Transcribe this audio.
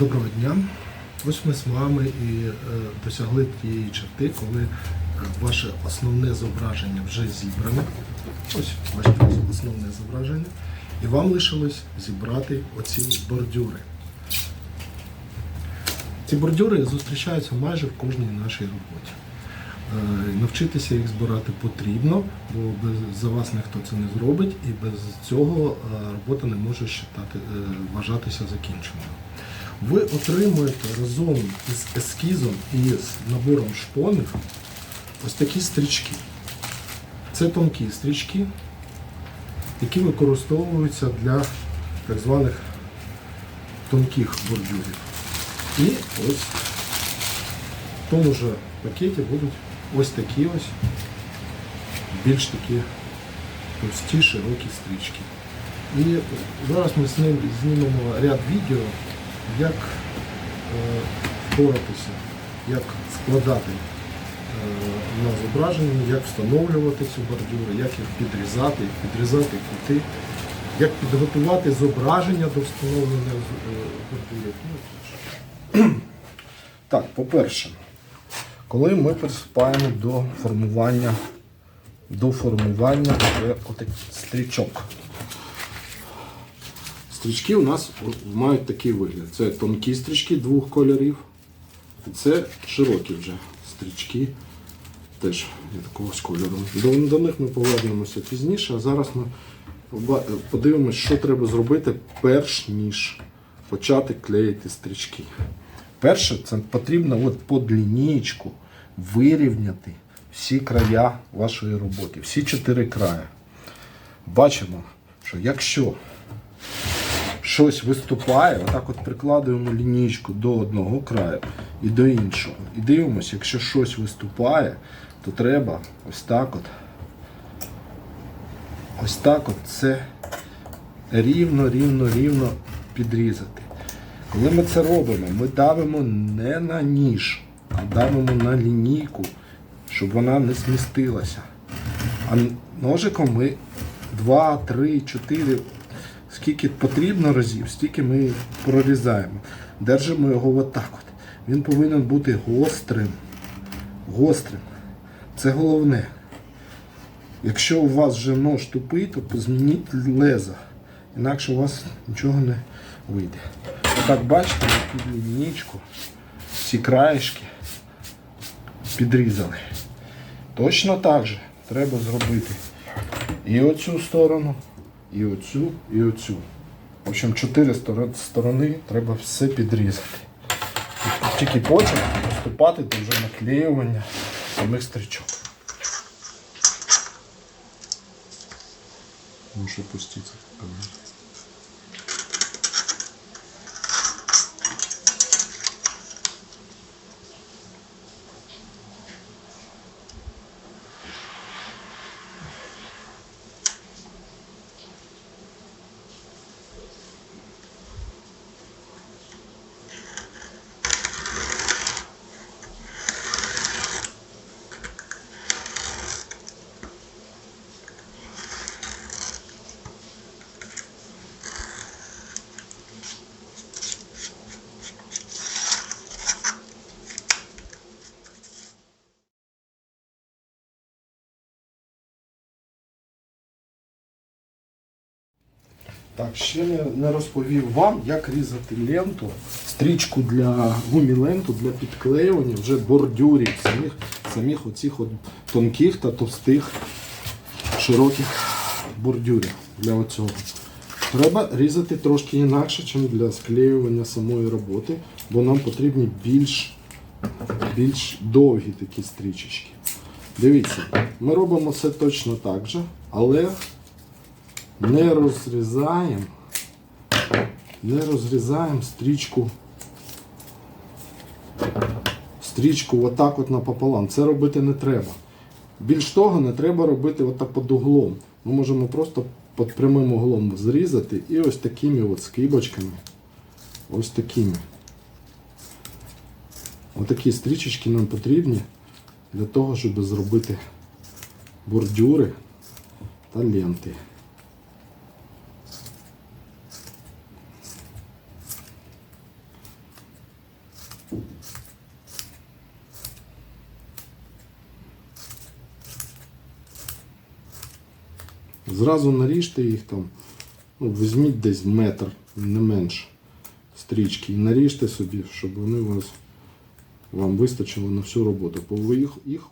Доброго дня. Ось ми з вами і е, досягли тієї черти, коли е, ваше основне зображення вже зібране. Ось бачите основне зображення. І вам лишилось зібрати оці бордюри. Ці бордюри зустрічаються майже в кожній нашій роботі. Е, Навчитися їх збирати потрібно, бо без, за вас ніхто це не зробить, і без цього робота не може вважатися закінченою. Ви отримуєте разом із ескізом і з набором шпонів ось такі стрічки. Це тонкі стрічки, які використовуються для так званих тонких бордюрів. І ось в тому ж пакеті будуть ось такі ось більш такі товсті, широкі стрічки. І зараз ми знімемо ряд відео, як е, впоратися, як складати е, на зображення, як встановлювати ці бордюри, як їх підрізати, підрізати кути, як підготувати зображення до встановлення е, бордюрів. Ну. Так, по-перше, коли ми приступаємо до формування, до формування отаких стрічок. Стрічки у нас мають такий вигляд. Це тонкі стрічки двох кольорів. І це широкі вже стрічки. Теж з кольору. До, до них ми повернемося пізніше, а зараз ми подивимося, що треба зробити, перш ніж почати клеїти стрічки. Перше, це потрібно от під лінієчку вирівняти всі края вашої роботи, всі чотири края. Бачимо, що якщо щось виступає, отак от прикладуємо лінійку до одного краю і до іншого. І дивимося, якщо щось виступає, то треба ось так от. Ось так от це рівно, рівно, рівно підрізати. Коли ми це робимо, ми давимо не на ніж, а давимо на лінійку, щоб вона не змістилася. А ножиком ми 2, 3, 4, скільки потрібно разів, стільки ми прорізаємо. Держимо його отак от. Він повинен бути гострим. Гострим. Це головне. Якщо у вас вже нож тупий, то змініть лезо. Інакше у вас нічого не вийде. Отак бачите, під лінійку ці краєшки підрізали. Точно так же треба зробити і оцю сторону, і оцю, і оцю. В общем, чотири сторони треба все підрізати. Тільки потім приступати до вже наклеювання самих стрічок. Можешь опуститься. Так, ще не, не розповів вам, як різати ленту, стрічку для гуміленту для підклеювання вже бордюрів, самих, самих оцих от тонких та товстих широких бордюрів для оцього. Треба різати трошки інакше, ніж для склеювання самої роботи, бо нам потрібні більш, більш довгі такі стрічечки. Дивіться, ми робимо це точно так же, але не розрізаємо, не розрізаємо стрічку. Стрічку отак от напополам. Це робити не треба. Більш того, не треба робити отак під углом. Ми можемо просто під прямим углом зрізати і ось такими от скибочками. Ось такими. Отакі стрічечки нам потрібні для того, щоб зробити бордюри та ленти. Зразу наріжте їх там, ну, візьміть десь метр, не менше стрічки, і наріжте собі, щоб вони вас вам вистачило на всю роботу. Бо їх, їх